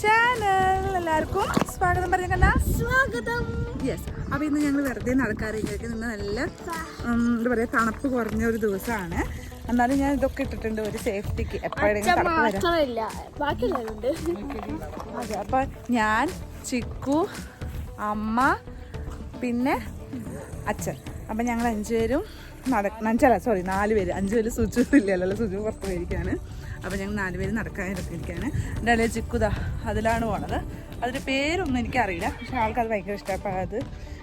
Channel എല്ലാവർക്കും സ്വാഗതം പറഞ്ഞ സ്വാഗതം. യെസ് അപ്പോൾ ഇന്ന് ഞങ്ങൾ വെറുതെ നടക്കാറിലേക്ക് നിന്ന് നല്ല എന്താ പറയുക തണുപ്പ് കുറഞ്ഞ ഒരു ദിവസമാണ്. എന്നാലും ഞാൻ ഇതൊക്കെ ഇട്ടിട്ടുണ്ട് ഒരു സേഫ്റ്റിക്ക് എപ്പോഴെങ്കിലും അതെ അപ്പോൾ ഞാൻ ചിക്കു അമ്മ പിന്നെ അച്ഛൻ. അപ്പം ഞങ്ങൾ അഞ്ചുപേരും നടക്കണം അഞ്ചല്ല സോറി നാല് പേര്. അഞ്ച് പേര് സുജു ഇല്ലല്ലോ സുജു പുറത്ത് പോയിരിക്കുകയാണ്. അപ്പം ഞങ്ങൾ നാല് പേര് നടക്കാനിരിക്കുകയാണ്. എന്റെ ഇടയിൽ ചിക്കുതാ അതിലാണ് പോണത്. അതിന്റെ പേരൊന്നും എനിക്കറിയില്ല. പക്ഷെ ആൾക്കത് ഭയങ്കര ഇഷ്ടമാണ് അപ്പോൾ അത്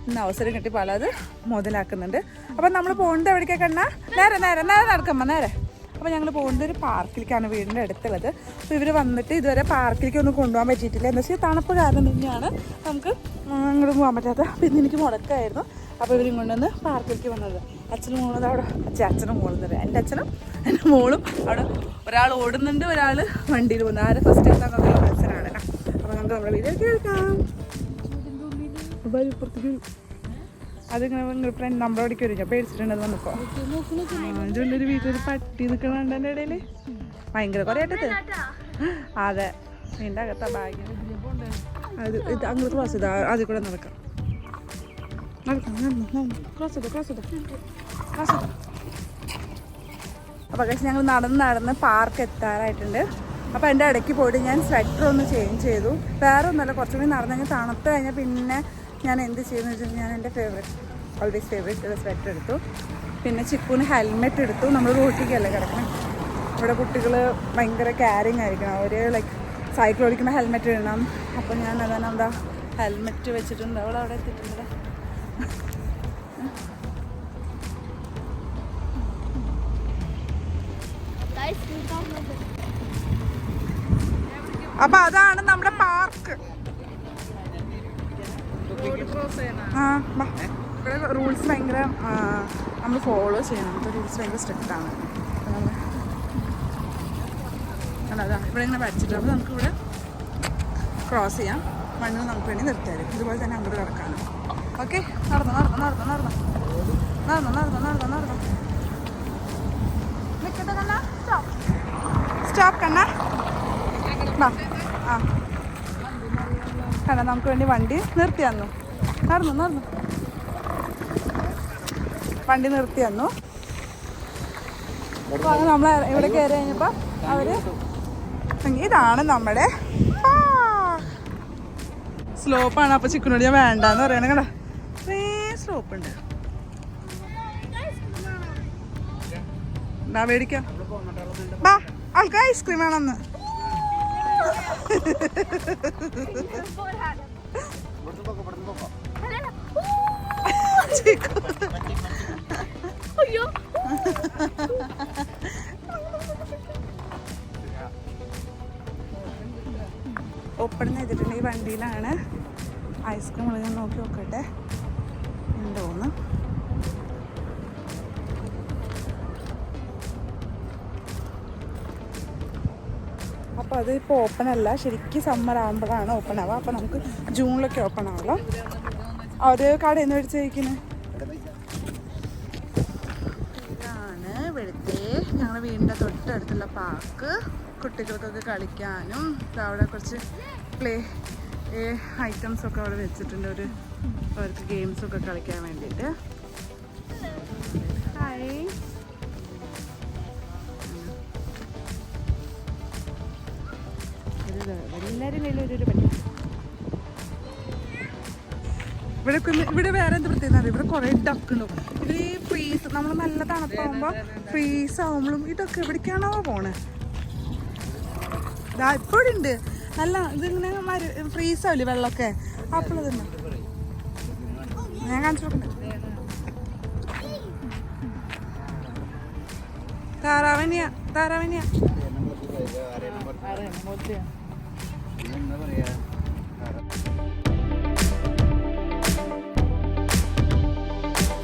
ഇന്ന് അവസരം കിട്ടിയപ്പോൾ അത് മുതലാക്കുന്നുണ്ട്. അപ്പം നമ്മൾ പോകുന്നത് എവിടേക്കാണ് കണ്ണാ? നേരെ നേരെ നേരെ നടക്കമ്മ നേരെ. അപ്പോൾ ഞങ്ങൾ പോകുന്നത് ഒരു പാർക്കിലേക്കാണ് വീടിന്റെ അടുത്തുള്ളത്. അപ്പോൾ ഇവർ വന്നിട്ട് ഇതുവരെ പാർക്കിലേക്ക് ഒന്നും കൊണ്ടുപോകാൻ പറ്റിയിട്ടില്ല. എന്താ വെച്ചാൽ തണുപ്പ് കാരണം തന്നെയാണ് നമുക്ക് അങ്ങോട്ട് പോകാൻ പറ്റാത്തത്. പിന്നെ എനിക്ക് മുടക്കായിരുന്നു. അപ്പോൾ ഇവരും കൊണ്ടുവന്ന് പാർക്കിലേക്ക് വന്നത്. അച്ഛനും മോളും അവിടെ അച്ഛൻ അച്ഛനും മോളും തരാം എന്റെ അച്ഛനും എന്റെ മോളും അവിടെ ഒരാൾ ഓടുന്നുണ്ട് ഒരാൾ വണ്ടിയിൽ പോകുന്നു. ആരെ ഫസ്റ്റ് എത്താന്നുള്ള മത്സരമാണ് അപ്പോൾ നമുക്ക് നമ്മുടെ വീട്ടിലേക്ക് കേൾക്കാം. അതിങ്ങനെ നിങ്ങൾ ഫ്രണ്ട് നമ്മുടെ അവിടേക്ക് വരും. ഞാൻ പേടിച്ചിട്ടുണ്ടെന്ന് നമുക്കോ? ഇതിന്റെ ഒരു വീട്ടിലൊരു പട്ടി നിൽക്കണുണ്ട് എന്റെ ഇടയിൽ ഭയങ്കര കുറേ ആയിട്ടത് അതെ. നിന്റെ അകത്താ ബാഗ്. അത് ഇത് അങ്ങോട്ട് ക്രോസ് ചെയ്താ അതിൽ കൂടെ നടക്കാം. ക്രോസ് ചെയ്തോ ക്രോസ് ചെയ്തോ ക്രോസ് ഞങ്ങൾ നടന്ന് നടന്ന് പാർക്ക് എത്താറായിട്ടുണ്ട്. അപ്പോൾ എന്റെ ഇടയ്ക്ക് പോയിട്ട് ഞാൻ സ്വെറ്റർ ഒന്ന് ചേഞ്ച് ചെയ്തു. വേറെ ഒന്നുമല്ല കുറച്ചും കൂടി നടന്നു തണുത്ത് കഴിഞ്ഞാൽ പിന്നെ ഞാൻ എന്ത് ചെയ്യുന്നു വെച്ചാൽ ഞാൻ എന്റെ ഫേവറേറ്റ് ഓൾവേസ് ഫേവറേറ്റ് സ്വെറ്റർ എടുത്തു. പിന്നെ ചിക്കൂന് ഹെൽമെറ്റ് എടുത്തു. നമ്മൾ റോട്ടിക്കല്ലേ കിടക്കണം? ഇവിടെ കുട്ടികൾ ഭയങ്കര കെയറിങ് ആയിരിക്കണം. അവർ ലൈക്ക് സൈക്കിൾ ഓടിക്കുമ്പോൾ ഹെൽമെറ്റ് ഇടണം. അപ്പോൾ ഞാൻ അതാണ് എന്താ ഹെൽമെറ്റ് വെച്ചിട്ടുണ്ട്. അവിടെ അവിടെ എത്തിയിട്ടുണ്ട്. അപ്പൊ അതാണ് നമ്മുടെ പാർക്ക്. റൂൾസ് ഭയങ്കര നമ്മൾ ഫോളോ ചെയ്യണം. ഇവിടുത്തെ റൂൾസ് ഭയങ്കര സ്ട്രിക്റ്റ് ആണ്. ഇവിടെ ഇങ്ങനെ വരച്ചിട്ട് അപ്പോൾ നമുക്കിവിടെ ക്രോസ് ചെയ്യാം. മണ്ണിൽ നമുക്ക് വേണ്ടി നിർത്തിയാലും ഇതുപോലെ തന്നെ അങ്ങോട്ട് കിടക്കാനും ഓക്കെ നടന്നു നടന്നു നടന്നു നടന്നു. നടന്നു നടന്നു നടന്നു നടന്നു. നിൽക്കട്ടെ കണ്ണ. സ്റ്റോപ്പ് സ്റ്റോപ്പ് കണ്ണ. ആ. നമുക്ക് വേണ്ടി വണ്ടി നിർത്തി തന്നു. നടന്നു നടന്നു. വണ്ടി നിർത്തി തന്നു. നമ്മൾ ഇവിടെ കയറി കഴിഞ്ഞപ്പോൾ അവർ ഇതാണ് നമ്മുടെ സ്ലോപ്പാണ് അപ്പോൾ ചിക്കനോട് ഞാൻ പറയണേ കണ്ട? സ്ലോപ്പ് ഉണ്ട് ബാ മേടിക്കാം. ബാ ആൾക്ക് ഐസ്ക്രീം വേണമെന്ന് അയ്യോ ഓപ്പൺ ചെയ്തിട്ടുണ്ട് ഈ വണ്ടിയിലാണ്. ഐസ്ക്രീം ഉള്ളത് ഞാൻ നോക്കി നോക്കട്ടെ. ഉണ്ടോന്ന് അപ്പോൾ അത് ഇപ്പോൾ ഓപ്പൺ അല്ല. ശരിക്കും സമ്മർ ആകുമ്പോഴാണ് ഓപ്പൺ ആവുക. അപ്പോൾ നമുക്ക് ജൂണിലൊക്കെ ഓപ്പൺ ആവുള്ളൂ അവർ കടയിൽ എന്ന് മേടിച്ചിരിക്കുന്നത് ഇതാണ് ഇവിടുത്തെ ഞങ്ങളുടെ വീടിന്റെ തൊട്ടടുത്തുള്ള പാർക്ക് കുട്ടികൾക്കൊക്കെ കളിക്കാനും അവിടെ കുറച്ച് പ്ലേ ഐറ്റംസ് ഒക്കെ അവിടെ വെച്ചിട്ടുണ്ട്. ഒരു അവർക്ക് ഗെയിംസ് ഒക്കെ കളിക്കാൻ വേണ്ടിയിട്ട്. ഹായ് എല്ലാവരും വലിയൊരു ഇവിടെ ഇവിടെ വേറെ എന്ത് പ്രത്യേകത ഇവിടെ കുറേ ഡക്കുണ്ടോ ഇത് ഈ ഫ്രീസ് നമ്മൾ നല്ല തണുപ്പാകുമ്പോൾ ഫ്രീസ് ആകുമ്പോഴും ഇതൊക്കെ എവിടേക്കാണോ പോണേ. ഇതാ ഇപ്പോഴും ഉണ്ട് നല്ല ഇതിങ്ങനെ മര ഫ്രീസ് ആവില്ലേ വെള്ളമൊക്കെ? അപ്പോൾ തന്നെ. ഞാൻ കാണിച്ചിട്ടുണ്ട് താറാവനിയ താറാവനിയ.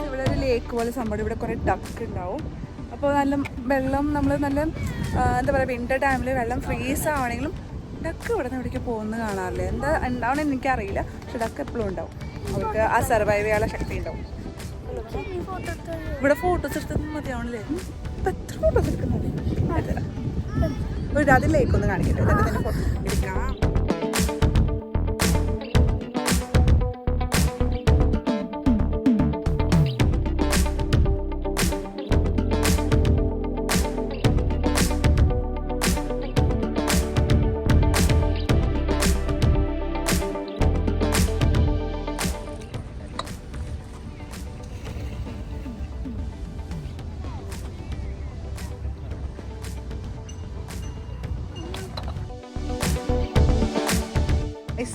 ഇവിടെ ഒരു ലേക്ക് പോലെ സംഭവം ഇവിടെ കുറേ ഡക്ക് ഉണ്ടാവും. അപ്പോൾ നല്ല വെള്ളം നമ്മൾ നല്ല എന്താ പറയുക വിന്റർ ടൈമിൽ വെള്ളം ഫ്രീസ് ആവണമെങ്കിലും ഡക്ക് ഇവിടെ നിന്ന് ഇവിടേക്ക് പോകുന്നത് കാണാറില്ല? എന്താ ഉണ്ടാവണമെന്ന് എനിക്കറിയില്ല. പക്ഷെ ഡക്ക് എപ്പോഴും ഉണ്ടാവും. അവർക്ക് ആ സർവൈവ് ചെയ്യാനുള്ള ശക്തി ഉണ്ടാവും. ഇവിടെ ഫോട്ടോസ് എടുത്തത് മതിയാവണല്ലേ? ഇപ്പം എത്ര ഫോട്ടോസ് എടുക്കുന്നുണ്ട്? ഒരു അതിലേക്കൊന്ന് കാണിക്കട്ടെ. ഫോട്ടോ എടുക്കാം.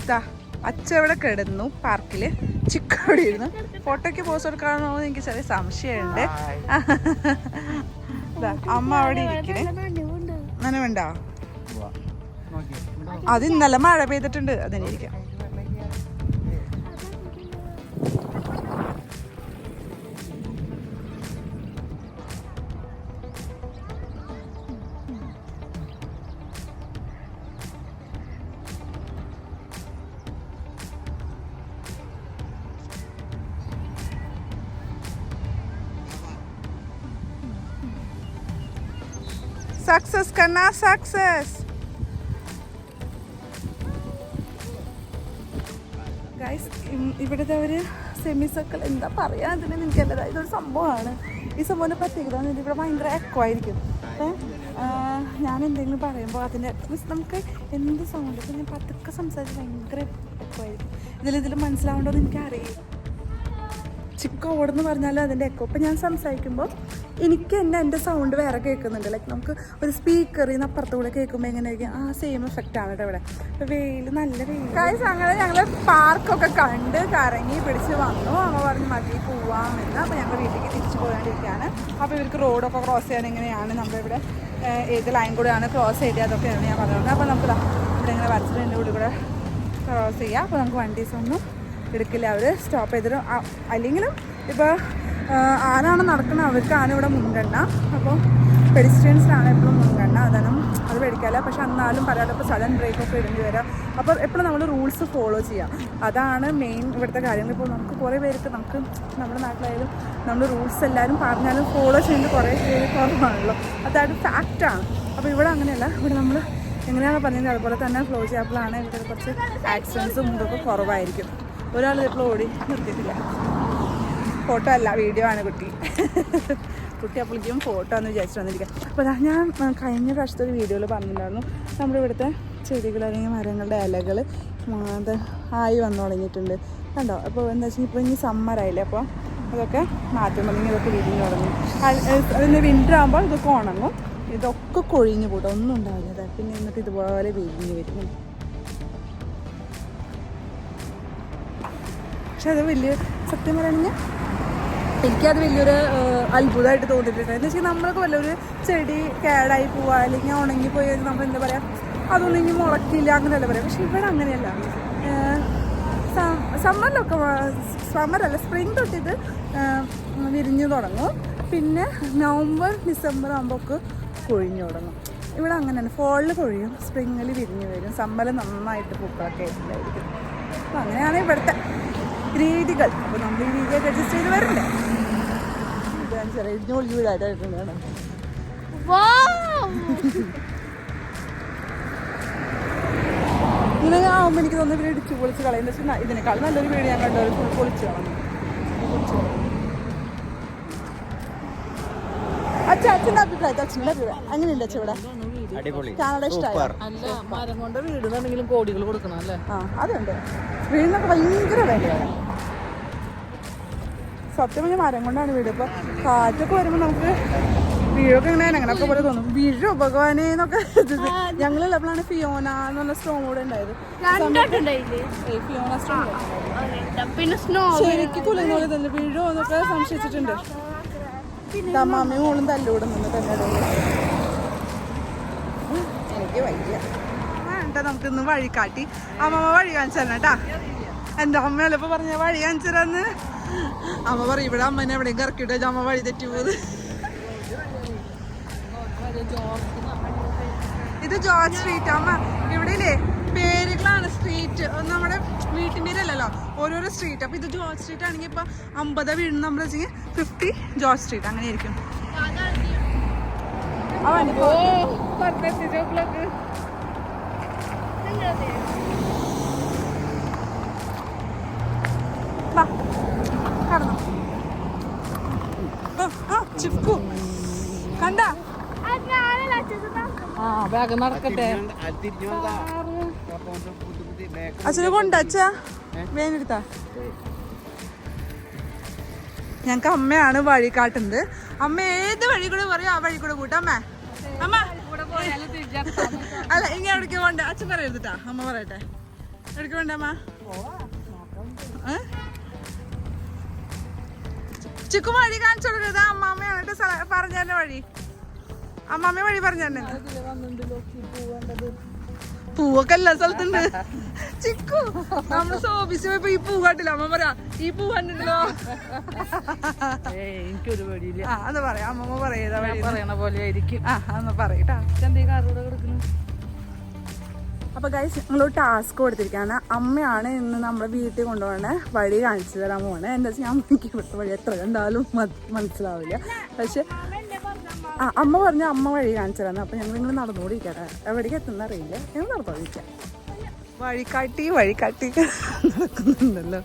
ദാ അച്ഛ ഇവിടെ കിടന്നു പാർക്കിൽ ചിക്ക അവിടെ ഇരുന്നു. ഫോട്ടോയ്ക്ക് പോസ് കൊടുക്കാണോ എന്ന് എനിക്ക് ചെറിയ സംശയമുണ്ട്. അമ്മ അവിടെ ഇരിക്കണേ. നനവുണ്ടോ? അത് ഇന്നലെ മഴ പെയ്തിട്ടുണ്ട്. അതിനിരിക്കാം സക്സസ് करना सक्सेस ഗൈസ് ഇവിടുത്തെ ഒരു സെമി സർക്കിൾ എന്താ പറയാ? അതിന് എനിക്കല്ല ഇതൊരു സംഭവമാണ്. ഈ സംഭവത്തിന്റെ പ്രത്യേകത ഇവിടെ ഭയങ്കര എക്കോ ആയിരിക്കും. ഞാൻ എന്തെങ്കിലും പറയുമ്പോൾ അതിന്റെ മീൻസ് നമുക്ക് എന്ത് സൗണ്ട് ഇപ്പം ഞാൻ പതുക്കെ സംസാരിച്ച് ഭയങ്കര എക്കോ ആയിരിക്കും. ഇതിൽ ഇതിൽ മനസ്സിലാവേണ്ടത് എനിക്കറിയാം ചിക്ക ഓടെന്ന് പറഞ്ഞാൽ അതിന്റെ എക്കോ ഇപ്പം ഞാൻ സംസാരിക്കുമ്പോൾ എനിക്ക് തന്നെ എന്റെ സൗണ്ട് വേറെ കേൾക്കുന്നുണ്ട്. ലൈക്ക് നമുക്ക് ഒരു സ്പീക്കറിൽ നിന്ന് അപ്പുറത്തൂടെ കേൾക്കുമ്പോൾ എങ്ങനെയായിരിക്കും? ആ സെയിം എഫക്റ്റ് ആണ് കേട്ടോ ഇവിടെ വെയിൽ നല്ല വെയിൽ. കാര്യം അങ്ങനെ ഞങ്ങൾ പാർക്കൊക്കെ കണ്ട് കറങ്ങി പിടിച്ച് വന്നു. അമ്മ പറഞ്ഞ് മതി പോവാമെന്ന് അപ്പോൾ ഞങ്ങൾ വീട്ടിലേക്ക് തിരിച്ചു പോകാണ്ടിരിക്കുകയാണ് അപ്പോൾ ഇവർക്ക് റോഡൊക്കെ ക്രോസ് ചെയ്യാൻ എങ്ങനെയാണ്? നമ്മളിവിടെ ഏത് ലൈൻ കൂടെയാണ് ക്രോസ് ചെയ്തത്? അതൊക്കെയാണ് ഞാൻ പറഞ്ഞത്. അപ്പോൾ നമുക്ക് ഇവിടെ ഇങ്ങനെ വരച്ചിട്ടുണ്ട്. ഇവിടെ കൂടെ ക്രോസ് ചെയ്യാം. അപ്പോൾ നമുക്ക് വണ്ടീസ് ഒന്നും എടുക്കില്ല അവർ സ്റ്റോപ്പ് ചെയ്തിട്ട് അല്ലെങ്കിലും ഇപ്പോൾ ആരാണ് നടക്കുന്നത് അവർക്കാണ് ഇവിടെ മുൻഗണന. അപ്പോൾ പെഡിസ്ട്രിയൻസിനാണ് എപ്പോഴും മുൻഗണന. അതാണ് അത് പേടിക്കാല്ല. പക്ഷെ എന്നാലും പറയാതെ ഇപ്പോൾ സഡൻ ബ്രേക്കൊക്കെ ഇടേണ്ടി വരാം. അപ്പോൾ എപ്പോഴും നമ്മൾ റൂൾസ് ഫോളോ ചെയ്യാം. അതാണ് മെയിൻ ഇവിടുത്തെ കാര്യങ്ങൾ. ഇപ്പോൾ നമുക്ക് കുറേ പേർക്ക് നമുക്ക് നമ്മുടെ നാട്ടിലായാലും നമ്മൾ റൂൾസ് എല്ലാവരും പറഞ്ഞാലും ഫോളോ ചെയ്യുന്നത് കുറേ പേര് കുറവാണല്ലോ. അതായത് ഫാക്റ്റാണ് അപ്പോൾ ഇവിടെ അങ്ങനെയല്ല. ഇവിടെ നമ്മൾ എങ്ങനെയാണ് പറഞ്ഞത്? അതുപോലെ തന്നെ ഫ്ലോ ചെയ്യാപ്പിളാണ് ഇവിടെ കുറച്ച് ആക്സിഡൻസും ഇതൊക്കെ കുറവായിരിക്കും. ഒരാൾ ഇപ്പോൾ ഓടി നിർത്തിയിട്ടില്ല. ഫോട്ടോ അല്ല വീഡിയോ ആണ് കുട്ടി. കുട്ടി അപ്പോഴേക്കും ഫോട്ടോ എന്ന് വിചാരിച്ചു വന്നിരിക്കുക അപ്പോൾ അതാ ഞാൻ കഴിഞ്ഞ പ്രാവശ്യത്തെ ഒരു വീഡിയോയിൽ പറഞ്ഞിട്ടുണ്ടായിരുന്നു. നമ്മുടെ ഇവിടുത്തെ ചെടികൾ അല്ലെങ്കിൽ മരങ്ങളുടെ ഇലകൾ അത് ആയി വന്നു തുടങ്ങിയിട്ടുണ്ട് കണ്ടോ? അപ്പോൾ എന്താ വെച്ചാൽ ഇപ്പോൾ ഇനി സമ്മറായില്ലേ അപ്പോൾ അതൊക്കെ മാറ്റം തുടങ്ങി ഇതൊക്കെ വിരിഞ്ഞ് തുടങ്ങി അതിന് വിന്റർ ആകുമ്പോൾ ഇതൊക്കെ ഉണങ്ങും. ഇതൊക്കെ കൊഴിഞ്ഞു പോട്ടെ ഒന്നും ഉണ്ടാവില്ല. പിന്നെ എന്നിട്ട് ഇതുപോലെ വിരിഞ്ഞ് വരും പക്ഷെ അത് വലിയ സത്യം പറയുകയാണെങ്കിൽ എനിക്കത് വലിയൊരു അത്ഭുതമായിട്ട് തോന്നിയിട്ടുണ്ട്. എന്ന് വെച്ചാൽ നമ്മളൊക്കെ വല്ലൊരു ചെടി കേടായി പോവുക അല്ലെങ്കിൽ ഉണങ്ങി പോയി നമ്മൾ എന്താ പറയുക അതൊന്നും ഇനി മുളക്കില്ല അങ്ങനെയല്ല പറയാം. പക്ഷെ ഇവിടെ അങ്ങനെയല്ല. സമ്മറിലൊക്കെ സമ്മറല്ല സ്പ്രിങ് തൊട്ടിട്ട് വിരിഞ്ഞു തുടങ്ങും. പിന്നെ നവംബർ ഡിസംബർ ആകുമ്പോഴൊക്കെ കൊഴിഞ്ഞു തുടങ്ങും. ഇവിടെ അങ്ങനെയാണ്. ഫോളിൽ കൊഴിയും സ്പ്രിങ്ങിൽ വിരിഞ്ഞു വരും. സമ്മറിൽ നന്നായിട്ട് പൂക്കളൊക്കെ ആയിട്ടുണ്ടായിരിക്കും. അപ്പം അങ്ങനെയാണ് ഇവിടുത്തെ രീതികൾ. അപ്പോൾ നമ്മൾ ഈ രീതിയൊക്കെ അഡ്ജസ്റ്റ് ചെയ്ത് വരണ്ടേ? ഇതാണ് ചെറിയ ഇടിഞ്ഞൊളിഞ്ഞു വീടായിട്ടായിട്ടുണ്ട് ഇങ്ങനെ ആവുമ്പോൾ എനിക്ക് തോന്നുന്നു ഇവരെ ഇടിച്ചു പൊളിച്ച് കളയുന്ന വെച്ചാൽ ഇതിനേക്കാൾ നല്ലൊരു വീട് ഞാൻ കണ്ടു. ഫുൾ പൊളിച്ച് കളഞ്ഞു. പൊളിച്ച് കളഞ്ഞു. അച്ഛൻ അച്ഛന്റെ അഭിപ്രായത്തിൽ അച്ഛന്റെ അഭിപ്രായം. അങ്ങനെയുണ്ട് അച്ഛൻ ഇവിടെ? അടിപൊളി. കാനഡ ഇഷ്ടമായോ അല്ല മരം കൊണ്ട് വീട് കോടികൾ കൊടുക്കണം അല്ലേ? ആ അതുണ്ട്. വീടിനൊക്കെ ഭയങ്കര വിലയാണ് സത്യം പറഞ്ഞാൽ മരം കൊണ്ടാണ് വീട്. ഇപ്പൊ കാറ്റൊക്കെ വരുമ്പോൾ നമുക്ക് വീഴൊക്കെ ഇങ്ങനെ അങ്ങനൊക്കെ പോലെ തോന്നും. വീഴോ ഭഗവാനെ എന്നൊക്കെ ഞങ്ങളുള്ളപ്പോഴാണ് ഫിയോന എന്നുള്ള സ്റ്റോം കൂടെ ഉണ്ടായത്. ഫിയോന പിന്നെ സ്നോ ശരിക്ക് കുലുങ്ങ പോലെ തന്നെ വീഴോ എന്നൊക്കെ സംശയിച്ചിട്ടുണ്ട്. അമ്മാമ്മയും മോളും തല്ലൂടെ നിന്ന് തന്നെ എനിക്ക് വേണ്ട നമുക്ക് ഇന്ന് വഴി കാട്ടി. അമ്മ വഴി കാണിച്ചു തരണം കേട്ടാ. എന്റെ അമ്മയല്ല ഇപ്പൊ പറഞ്ഞ വഴി കാണിച്ചു തരാന്ന്? അമ്മ പറയും ഇവിടെ അമ്മനെ എവിടെയും കറക്കിട്ട് അമ്മ വഴി തെറ്റി പോയത്. ഇത് ജോർജ് സ്ട്രീറ്റ് അമ്മ. ഇവിടെ ഇല്ലേ പേരുകളാണ് സ്ട്രീറ്റ്. നമ്മുടെ വീട്ടിന്റെ അല്ലല്ലോ ഓരോരോ സ്ട്രീറ്റ്. അപ്പൊ ഇത് ജോർജ് സ്ട്രീറ്റ് ആണെങ്കിൽ ഇപ്പൊ അമ്പത് വീട് നമ്മൾ വെച്ചെങ്കിൽ ഫിഫ്റ്റി ജോർജ് സ്ട്രീറ്റ് അങ്ങനെ ആയിരിക്കും ചിക്കു കണ്ട ആ ബാഗ് നടക്കട്ടെ അച്ഛനെ കൊണ്ടച്ചാ വേനെടുത്താ ഞങ്ങക്ക് അമ്മയാണ് വഴി കാട്ടുന്നത്. അമ്മ ഏത് വഴി കൂടെ പറയും ആ വഴി കൂടെ കൂട്ടാ അമ്മ. അല്ല ഇങ്ങനെ എവിടേക്ക് പോണ്ട. അച്ഛൻ പറയരുതട്ടാ. അമ്മ പറയട്ടെ. എവിടേക്ക് വേണ്ട അമ്മ? ചിക്കു വഴി കാണിച്ചു കൊടുക്കരുത്. അമ്മാമ്മയാണ് കേട്ടോ പറഞ്ഞ വഴി. അമ്മാമ്മ വഴി പറഞ്ഞു തന്നെ പൂവൊക്കെ എല്ലാ സ്ഥലത്തുണ്ട്. ചിക്കു നമ്മൾ സോഫീസ് പോയപ്പോ ഈ പൂ കണ്ടില്ല? അമ്മ പറയാ ഈ പൂ കണ്ടിട്ടുണ്ടല്ലോ ഏയ് എനിക്കൊരു പേടിയില്ല. ആ അത് പറയാം. അമ്മമ്മ ഞാൻ വഴി പറയണ പോലെ ആയിരിക്കും ആ അന്ന് പറയട്ടാ എന്തേ കാറൂടെ കിടക്കുന്നു? അപ്പൊ ഗൈസ് നിങ്ങളൊരു ടാസ്ക് കൊടുത്തിരിക്കുകയാണ് അമ്മയാണ് ഇന്ന് നമ്മുടെ വീട്ടിൽ കൊണ്ടുപോകണ വഴി കാണിച്ചു തരാൻ പോകണേ എന്താ വെച്ചാൽ അമ്മയ്ക്ക് ഇവിടുത്തെ വഴി എത്ര കണ്ടാലും മനസ്സിലാവില്ല. പക്ഷെ ആ അമ്മ പറഞ്ഞ അമ്മ വഴി കാണിച്ചു തരാന്ന് അപ്പൊ ഞങ്ങൾ ഇങ്ങനെ നടന്നോടിക്കട്ടെ എവിടേക്ക് എത്തുന്ന അറിയില്ല. ഞങ്ങൾ നടന്നോടിക്കാം വഴിക്കാട്ടി വഴിക്കാട്ടി നടക്കുന്നുണ്ടല്ലോ.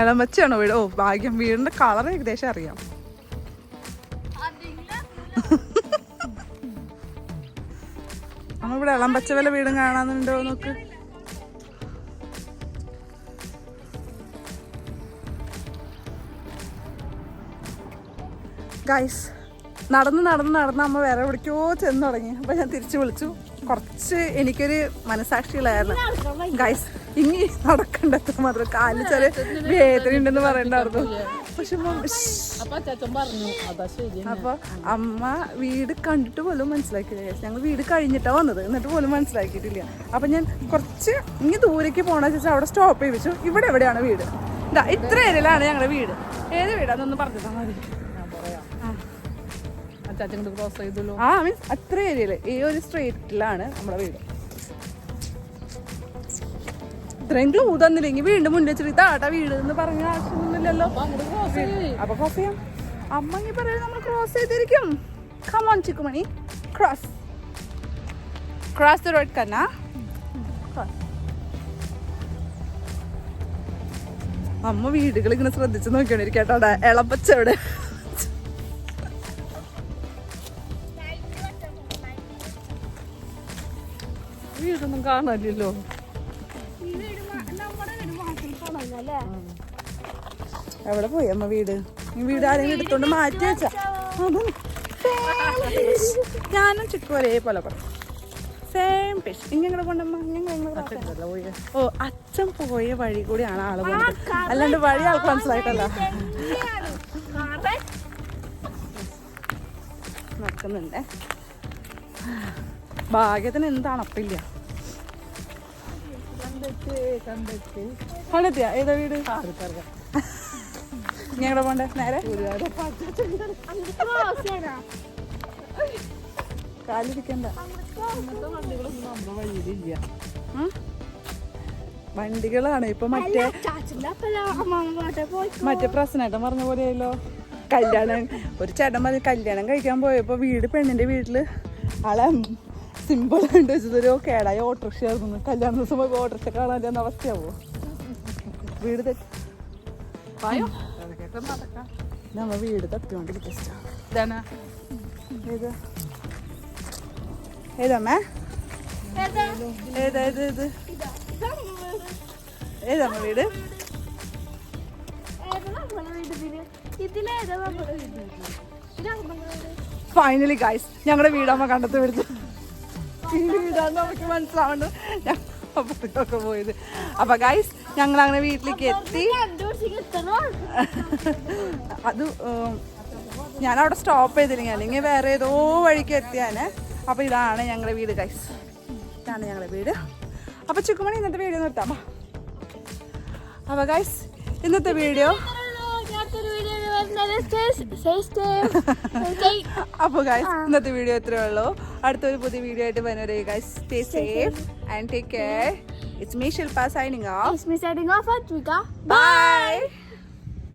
ഇളമച്ചാണോ വീട്? ഓ ഭാഗ്യം. വീടിന്റെ കളർ ഏകദേശം അറിയാം. നമ്മളിവിടെ ഇളമ്പച്ച വല്ല വീടും കാണാനുണ്ടോ? നോക്ക്. ഗൈസ് നടന്ന് നടന്ന് നടന്ന് അമ്മ വേറെ എവിടേക്കോ ചെന്ന് തുടങ്ങി. അപ്പൊ ഞാൻ തിരിച്ചു വിളിച്ചു. കുറച്ച് എനിക്കൊരു മനസാക്ഷികളായിരുന്നു. ഗൈസ് ഇനി നടക്കണ്ടത് മാത്രം കാലിൽ ചെറിയ വേദന ഉണ്ടെന്ന് പറയണ്ടായിരുന്നു. പക്ഷെ. അപ്പൊ അമ്മ വീട് കണ്ടിട്ട് പോലും മനസ്സിലാക്കിയില്ല. ഗൈസ് ഞങ്ങൾ വീട് കഴിഞ്ഞിട്ടാ വന്നത്. എന്നിട്ട് പോലും മനസ്സിലാക്കിയിട്ടില്ല. അപ്പൊ ഞാൻ കുറച്ച് ഇനി ദൂരേക്ക് പോണ ചേച്ചി അവിടെ സ്റ്റോപ്പ് ചെയ്യിച്ചു ഇവിടെ എവിടെയാണ് വീട്? ഇതാ ഇത്ര ഏരിയയിലാണ് ഞങ്ങളുടെ വീട്. ഏത് വീടാന്നൊന്ന് പറഞ്ഞു തന്നാ മതി. ക്രോസ് ചെയ്തല്ലോ ആ മീൻസ് അത്ര ഏരിയയിൽ ഈ ഒരു സ്ട്രീറ്റിലാണ് നമ്മുടെ വീട്. ഇത്രയും ക്ലൂ തന്നില്ലെങ്കിൽ വീണ്ടും മുന്നേ വെച്ചിട്ട് ഇതാട്ടാ വീട് എന്ന് പറഞ്ഞ ആവശ്യമൊന്നുമില്ലല്ലോ. അപ്പൊ ക്രോസ് ചെയ്യ്. അമ്മ ഈ പറയുന്നത് നമ്മൾ ക്രോസ് ചെയ്തിരിക്കും. Come on Chikkumani cross cross the road കന്ന അമ്മ വീടുകൾ ഇങ്ങനെ ശ്രദ്ധിച്ച് നോക്കിയോണ്ടിരിക്കട്ടോ ഇളപ്പച്ച പോണല്ലേ എവിടെ പോയി അമ്മ വീട്? വീട് ആരെങ്കിലും എടുത്തോണ്ട് മാറ്റി വെച്ച. ഞാനും ചിക്കു ഒരേ പോലെ പറയും സെയിം ഫിഷ് ഇങ്ങനെ കൊണ്ടമ്മ ഓ അച്ഛൻ പോയ വഴി കൂടിയാണ് ആൾ പോയത് അല്ലാണ്ട് വഴി ആൾക്ക് മനസ്സിലായിട്ടല്ല. നടക്കുന്നുണ്ടേ. ഭാഗ്യത്തിന് എന്ത് തണുപ്പില്ല കണ്ടിട്ട് കണ്ടിട്ട് കണ്ടെത്തിയ ഏതാ വീട്? ഞങ്ങളുടെ പോണ്ടേ? നേരെ? കാലിരിക്കണ്ട? വണ്ടികളാണ്. ഇപ്പൊ മറ്റേ മറ്റേ പ്രശ്നമായിട്ട് പറഞ്ഞ പോലെയല്ലോ. കല്യാണം. ഒരു ചേട്ടൻ പറഞ്ഞ് കല്യാണം കഴിക്കാൻ പോയപ്പോ വീട് പെണ്ണിന്റെ വീട്ടിൽ. ആളെ സിമ്പിൾ ഉണ്ട് വെച്ചത് ഒരു കേടായ. ഓട്ടോറിക്ഷ ആയിരുന്നു. കല്യാണ ദിവസം പോയി ഓട്ടോറിക്ഷ കാണാൻ എന്ന അവസ്ഥയാവോ? വീട് തെറ്റി. പായോ അതൊക്കെ നടക്കാം നമ്മ വീട് തട്ടിക്കൊണ്ടിരിക്കും ഇതാണ്. ഏത്? ഏതമ്മേ ഏതാ? ഏത് ഏത് ഏതമ്മ വീട്? ഫൈനലി ഗായ്സ് ഞങ്ങളുടെ വീടമ്മ കണ്ടെത്തി പിടിച്ചു. ഈ വീടാന്ന് നമുക്ക് മനസ്സിലാവണ്ട് അപ്പുറത്തേക്കൊക്കെ പോയത്. അപ്പൊ ഗൈസ് ഞങ്ങൾ അങ്ങനെ വീട്ടിലേക്ക് എത്തി. അത് ഞാൻ അവിടെ സ്റ്റോപ്പ് ചെയ്തില്ലെങ്കിൽ അല്ലെങ്കിൽ വേറെ ഏതോ വഴിക്ക് എത്തിയാനെ. അപ്പൊ ഇതാണ് ഞങ്ങളുടെ വീട് ഗൈസ് ഇതാണ് ഞങ്ങളുടെ വീട്. അപ്പൊ ചുക്കുമണി ഇന്നത്തെ വീഡിയോ നിർത്താം. അപ്പോൾ അപ്പൊ ഗൈസ് ഇന്നത്തെ വീഡിയോ അപ്പോൾ ഗൈസ് ഇന്നത്തെ വീഡിയോ ഇത്രയേ ഉള്ളൂ. അടുത്തൊരു പുതിയ വീഡിയോ ആയിട്ട് വരുന്നവരെ guys stay safe and take care it's me Shilpa signing off It's me signing off at Twika. Bye